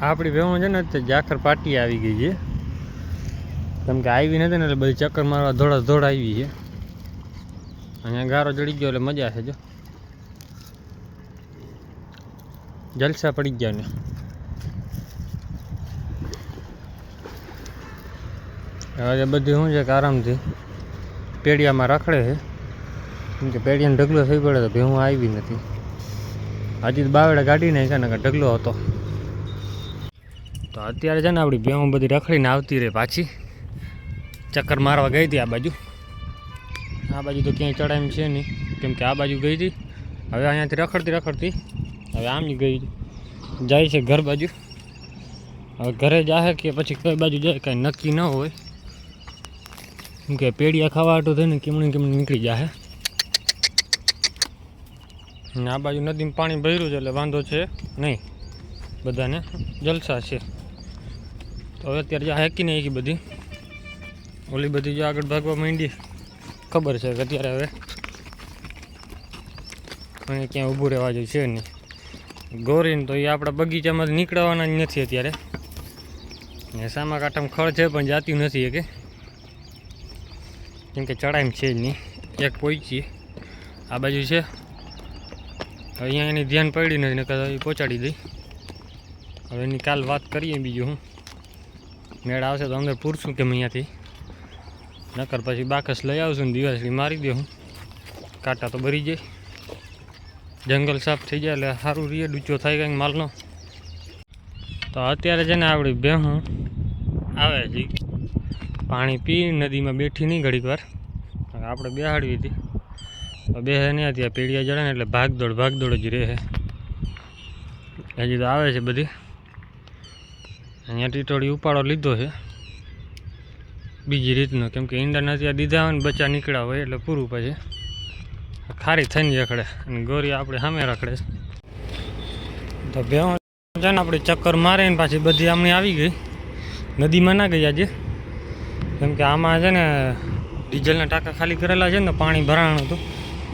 આપણી ભેહું છે ને, તે જાખર પાટી આવી ગઈ છે. કેમ કે આવી નથી ને, એટલે બધી ચક્કર મારવા ધોળા ધોળ આવી છે. અહીંયા ગારો ચડી ગયો, એટલે મજા છે, જો. જલસા પડી ગયા ને. હવે બધી શું છે કે આરામથી પેડિયામાં રખડે છે. કેમ કે પેડિયાને ઢગલો થઈ પડે તો ભેહું આવી નથી. હજી બાવડે કાઢી નાખ્યા ને ઢગલો હતો. તો અત્યારે છે ને આપણી ભેહું બધી રખડીને આવતી રહે પાછી. ચક્કર મારવા ગઈ હતી આ બાજુ. આ બાજુ તો ક્યાંય ચડાય એમ છે નહીં. કેમ કે આ બાજુ ગઈ હતી. હવે અહીંયાથી રખડતી રખડતી હવે આમ ગઈ. જાય છે ઘર બાજુ. હવે ઘરે જાહે કે પછી કઈ બાજુ જાય કાંઈ નક્કી ન હોય. કેમ કે પેડિયા ખાવા હાટું થઈને કેમણી કેમણી નીકળી જાહે. આ બાજુ નદીમાં પાણી ભર્યું છે એટલે વાંધો છે નહીં. બધાને જલસા છે. તો હવે અત્યારે જે હેકી નહીં બધી. ઓલી બધી જો આગળ ભાગવા માંડી. ખબર છે કે અત્યારે હવે અહીં ક્યાં ઊભું રહેવા જેવું છે નહીં. ગોરીને તો એ આપણા બગીચામાં નીકળવાના જ નથી અત્યારે. ને સામા કાંઠામાં ખળ છે પણ જાતી નથી કે કેમ કે ચડાઈમ છે જ નહીં. એક પહોંચીએ આ બાજુ છે. અહીંયા એની ધ્યાન પડી નથી, નકર એ પહોંચાડી દઈ હવે એની કાલ વાત કરીએ બીજું હું. મેળ આવશે તો અંદર પૂરશું કે અહીંયાથી? નકર પછી બાકસ લઈ આવશું ને દિવાસળી મારી દે કાંટા તો ભરી જાય. જંગલ સાફ થઈ જાય એટલે સારું રીએ ડૂચો થાય કંઈક માલનો. તો અત્યારે છે ને આપણી ભેહું આવે છે પાણી પી, નદીમાં બેઠી નહીં ઘડીક વાર. આપણે બેહાડવી હતી. તો બે નહીં ત્યાં પેઢિયા જડે ને એટલે ભાગદોડ ભાગદોડ જ રહે હજી તો આવે છે બધી. અહીંયા ટીટોળી ઉપાડો લીધો છે. બીજી રીતનો, કેમ કે ઈંડા નથી દીધા હોય ને બચ્ચા નીકળ્યા હોય એટલે પૂરું પછી ખારી થઈને રખડે અને ગોરી આપણે સામે રખડે તો ભેહું છે ને આપણે ચક્કર મારે ને પાછી બધી આમણી આવી ગઈ. નદીમાં ના ગઈ આજે. કેમ કે આમાં છે ને ડીઝલના ટાંકા ખાલી કરેલા છે ને, પાણી ભરાણું હતું.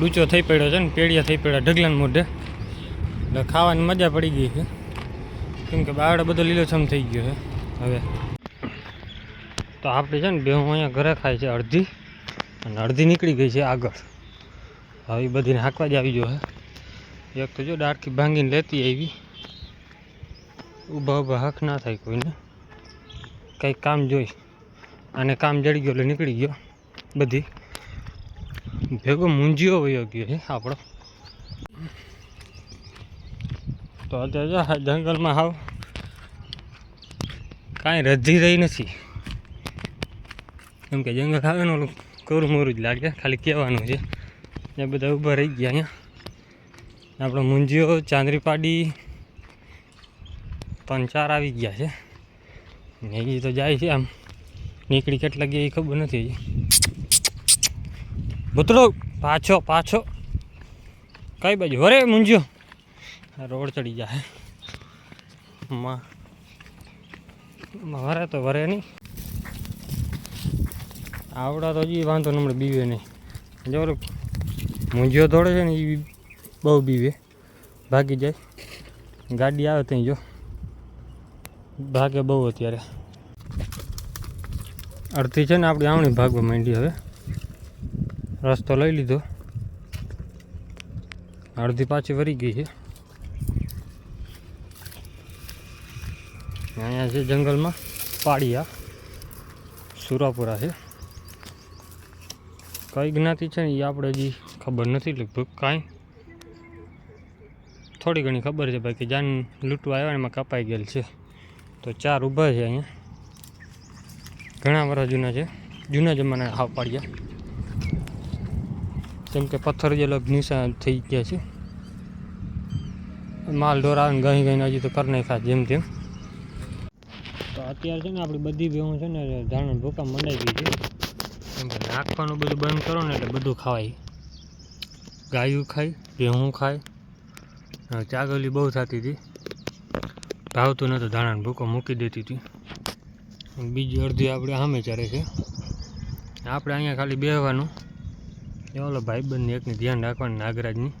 ડૂચો થઈ પડ્યો છે ને, પેડિયા થઈ પડ્યા ઢગલાને મોઢે. એટલે ખાવાની મજા પડી ગઈ છે. કેમ કે બાવડે બધો લીલોછમ થઈ ગયો છે. હવે તો આપણે છે ને ભેહું અહીંયા ઘરે ખાય છે અડધી અને અડધી નીકળી ગઈ છે આગળ. હવે બધીને હાંકવા જ આવી ગયો છે. એક તો જો ડાળખી ભાંગીને લેતી આવી. ઊભા ઊભા હક ના થાય કોઈને. કંઈક કામ જોઈ. અને કામ જડી ગયો એટલે નીકળી ગયો. બધી ભેગો મૂંઝીઓ વયો ગયો છે આપણો. તો જંગલમાં હાવ. કાંઈ રજી રહી નથી. કેમ કે જંગલ આવે ને ઓલું કોરું મોરું જ લાગે, ખાલી કહેવાનું છે. એ બધા ઊભા રહી ગયા અહીંયા. આપણો મુંજીઓ ચાંદરી પાડી ત્રણ ચાર આવી ગયા છે. ને એ તો જાય છે આમ. નીકળી કેટલા ગયા એ ખબર નથી હજી. ભૂતળો પાછો પાછો. કઈ બાજુ? અરે મૂંઝ્યો આ રોડ ચડી જાય. માં. વરે તો વરે નહીં. આવડા તો હજી વાંધો નમણે બીવે નહીં. જો મૂંઝ્યો દોડે છે ને એ બહુ બીવે. ભાગી જાય. ગાડી આવે ત્યાં, જો. ભાગે બહુ અત્યારે. અડધી છે ને, આપણી આવણી ભાગવા માંડી હવે. રસ્તો લઈ લીધો. અડધી પાછી વરી ગઈ છે અહીંયા છે જંગલમાં. પાડિયા સુરાપુરા છે. કઈ જ્ઞાતિ છે ને એ આપણે હજી ખબર નથી, લગભગ કાંઈ. થોડી ઘણી ખબર છે ભાઈ કે જાન લૂંટવા આવ્યા એમાં કપાઈ ગયેલ છે. તો ચાર ઊભા છે અહીંયા. ઘણા વર્ષ જૂના છે. જૂના જમાના હાવ પાડ્યા જેમ કે પથ્થર જે લગ નિશાન થઈ ગયા છે. માલ ઢોરા ગઈ ગઈને હજી તો કરી નાખ્યા જેમ તેમ. અત્યારે છે ને આપણી બધી ભેહું છે ને ધારણ ભૂકા મંડાઈ ગઈ છે. કેમ કે નાખવાનું બધું બંધ કરો ને એટલે બધું ખાવાય. ગાયું ખાય, ભેહું ખાય. ચાગલી બહુ થતી હતી. ભાવતું નહોતું ધાણાને ભૂકો મૂકી દેતી હતી. બીજી અડધી આપણે સામે ચડે છે. આપણે અહીંયા ખાલી બેહવાનું. એ ઓલો ભાઈબંધની એકની ધ્યાન રાખવાનું, નાગરાજની.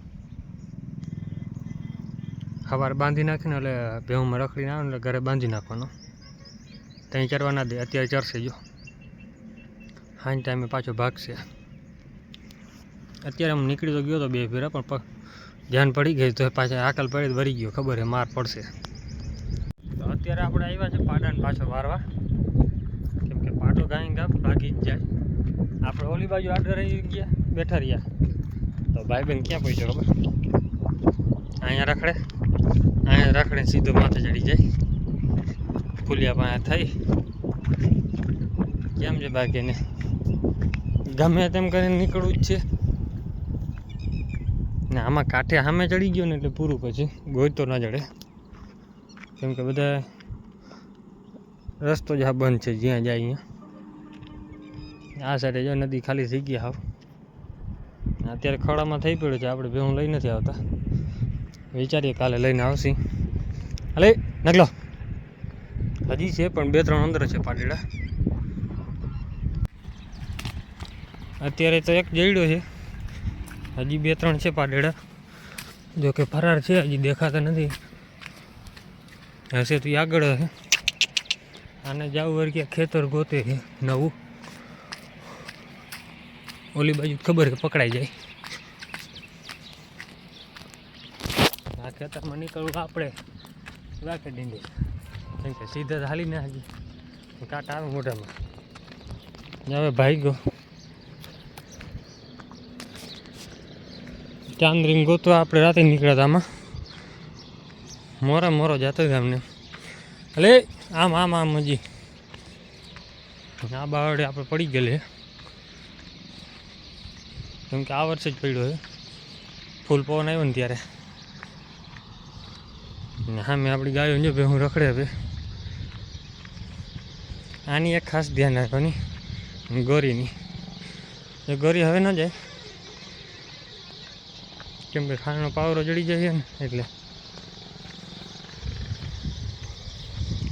સવારે બાંધી નાખીને એટલે ભેહુંમાં રખડીને આવે એટલે ઘરે બાંધી નાખવાનો. ત્યાં ચરવા ના દે. અત્યારે ચરશે જો. હાંજ ટાઈમે પાછો ભાગશે અત્યારે હું નીકળી તો ગયો તો બે ફેરા, પણ ધ્યાન પડી ગઈ તો પાછા આકલ પડી ભરી ગયો. ખબર હે માર પડશે. તો અત્યારે આપણે આવ્યા છે પાડાને પાછો વારવા. કેમ કે પાટો ગાય ગામ ભાગી જ જાય. આપણે ઓલી બાજુ આડે રહી ગયા, બેઠા રહ્યા. તો ભાઈ બેન ક્યાં પહોંચ્યો ખબર? અહીંયા રખડે. અહીંયા રખડે સીધો માથે ચડી જાય. ફૂલિયા પાસે થઈ. કેમ છે બાકીને? ગમે તેમ કરીને નીકળવું જ છે. ને આમાં કાંઠે સામે ચડી ગયો ને એટલે પૂરું પછી ગોઈતો ના ચડે. કેમ કે બધા રસ્તો જ આ બંધ છે, જ્યાં જાય અહીંયા આ સાઈડે જો નદી ખાલી થઈ ગઈ હાવ. અત્યારે ખડામાં થઈ પડ્યું છે, આપણે ભેહું લઈ નથી આવતા. વિચારીએ કાલે લઈને આવશી. હાલે નગલો હજી છે, પણ બે ત્રણ અંદર છે પાટીડા. અત્યારે તો એક જઈડો છે. હજી બે ત્રણ છે પાડેડા જો કે ફરાર છે, હજી દેખાતા નથી. હશે તો આગળ હશે. આને જાવું વળી ખેતર ગોતે છે, નવું. ઓલી બાજુ ખબર કે પકડાઈ જાય. આ ખેતરમાં નીકળવું આપણે. રાખે ડીંડી. કેમ કે સીધા જ હાલી. કાંટા આવે મોઢામાં. હવે ભાઈ ગયો ચાંદરીને ગોતવા આપણે રાતે નીકળ્યા હતા આમાં. મોરા મોરો જતો જ અમને એટલે આમ આમ આમ હજી. આ બાવડે આપણે પડી ગયેલી કેમ કે આ વર્ષે જ પડ્યો છે ફૂલ પવન આવ્યો ને ત્યારે. ને સામે આપણી ગાયો જો હું રખડે હવે. આની એક ખાસ ધ્યાન રાખવાની. ગોરીની. એ ગોરી હવે ન જાય. કેમ કે ખાણનો પાવરો જડી જાય ને, એટલે.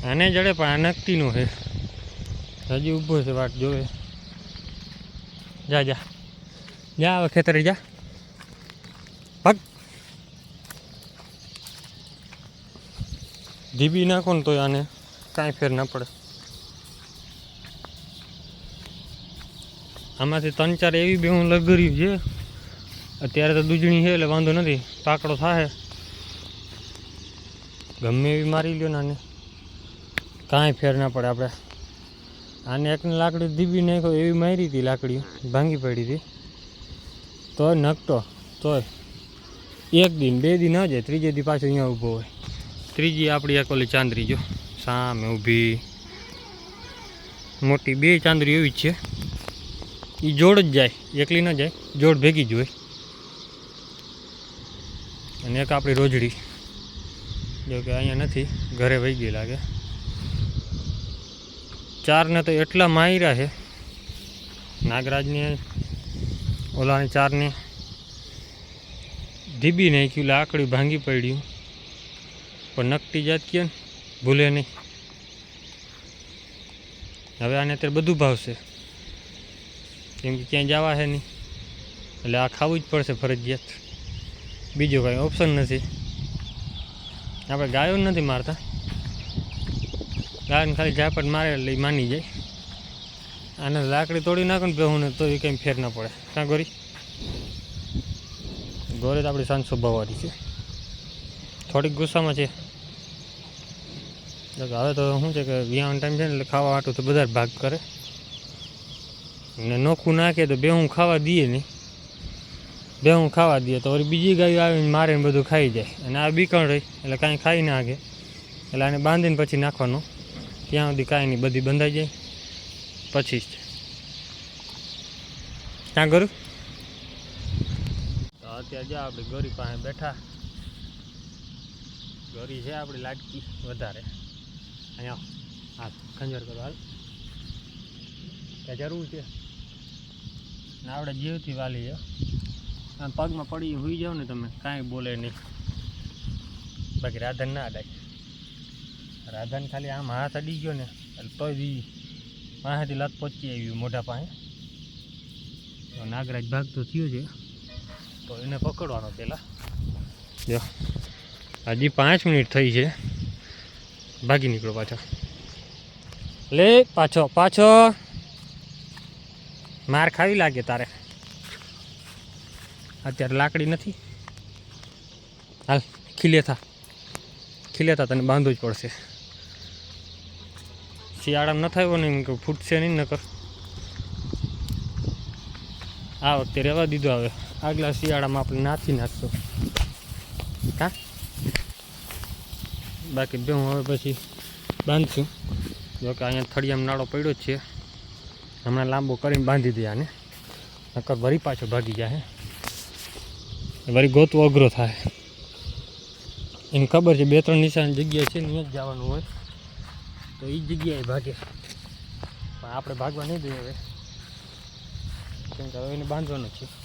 આને જડે પણ આ નું છે. હજી ઊભો છે વાટ જોવે. જા જા. જા હવે ખેતરે જા. ધીબી નાખો ને તોય આને કાંઈ ફેર ના પડે. આમાંથી ત્રણ ચાર એવી બે હું લગર્યું છે. અત્યારે તો દૂજણી છે એટલે વાંધો નથી. પાકડો થાય ગમે એવી મારી લ્યો ને આને. કાંઈ ફેર ના પડે આપણે. આને એકને લાકડી દીબી નાખો એવી મારી હતી લાકડી ભાંગી પડી હતી. તોય નકટો તોય એક દિન, બે દિન ન જાય, ત્રીજે દી પાછો અહીંયા ઊભો હોય. ત્રીજી આપણી એક ઓલી ચાંદરી જો, સામે ઊભી. મોટી બે ચાંદરી એવી જ છે. એ જોડ જ જાય, એકલી ન જાય, જોડ ભેગી જ હોય. અને એક આપણી રોજડી, જો કે અહીંયા નથી, ઘરે વહી ગઈ લાગે ચારને તો એટલા માયરા છે. નાગરાજને, ઓલાની ચારને. ધીબી નાખ્યું લાકડી ભાંગી પડ્યું. પણ નકટી જાત કહે ને, ભૂલે નહીં. હવે આને અત્યારે બધું ભાવશે. કેમ કે ક્યાંય જવા છે નહીં. એટલે આ ખાવું જ પડશે ફરજિયાત. બીજું કાંઈ ઓપ્શન નથી. આપણે ગાયો નથી મારતા. ગાયને ખાલી ઝાપટ મારે એટલે માની જાય. આને લાકડી તોડી નાખો ને બેહું ને તો એ કંઈ ફેર ના પડે. કાં ગોરી? ગોરી તો આપણી સાંજ સ્વભાવવાળી છે. થોડીક ગુસ્સામાં છે. હવે તો શું છે કે વ્યાવાનો ટાઈમ છે ને એટલે ખાવા હાટું તો બધા ભાગ કરે. ને નોખું નાખે તો બે હું ખાવા દઈએ નહીં બે હું ખાવા દઈએ તો વળી બીજી ગાયો આવીને મારે બધું ખાઈ જાય. અને આ બીકણ રહી, એટલે કાંઈ ખાઈ ના આગે એટલે આને બાંધીને પછી નાખવાનું. ત્યાં સુધી કાંઈ નહીં, બધી બંધાઈ જાય. પછી જ. ક્યાં કરું તો અત્યારે જો આપણે ગરી પાસે બેઠા. ગરી છે આપણી લાટકી વધારે. અહીંયા. હા, ખંજર કરો, હાલ. ત્યાં જરૂર છે. ને આપણે જીવથી વાલી છે આમ પગમાં પડી હોઈ જાઓ ને તમે, કાંઈ બોલે નહીં. બાકી રાધન ના અડાય રાધન ખાલી આમ હાથ અડી ગયો ને, એટલે તો બી પાસેથી લત પહોંચી આવી મોઢા પાસે. નાગરાજ ભાગ તો થયો છે. તો એને પકડવાનો પહેલાં જો, હજી પાંચ મિનિટ થઈ છે. ભાગી નીકળો પાછો. લે, પાછો પાછો. માર ખાવી લાગે તારે. અત્યારે લાકડી નથી. હાલ ખીલેથા ખીલેથા તને બાંધવું જ પડશે. શિયાળામાં ન થયો ને એમ કે ફૂટશે નહીં નકર. આ વખતે રહેવા દીધો હવે. આગલા શિયાળામાં આપણે નાથી નાખશું હા બાકી બે હવે પછી બાંધશું. જોકે અહીંયા થળિયામાં નાળો પડ્યો જ છે. હમણાં લાંબો કરીને બાંધી દે આને. નકર વરી પાછો ભાગી જાય વરી ગોતવો અઘરો થાય. એને ખબર છે, બે ત્રણ નિશાન જગ્યા છે ને જ જવાનું હોય. તો એ જગ્યાએ ભાગે. પણ આપણે ભાગવા નહીં દઈએ હવે. કેમ કે હવે એને બાંધવાનો છે.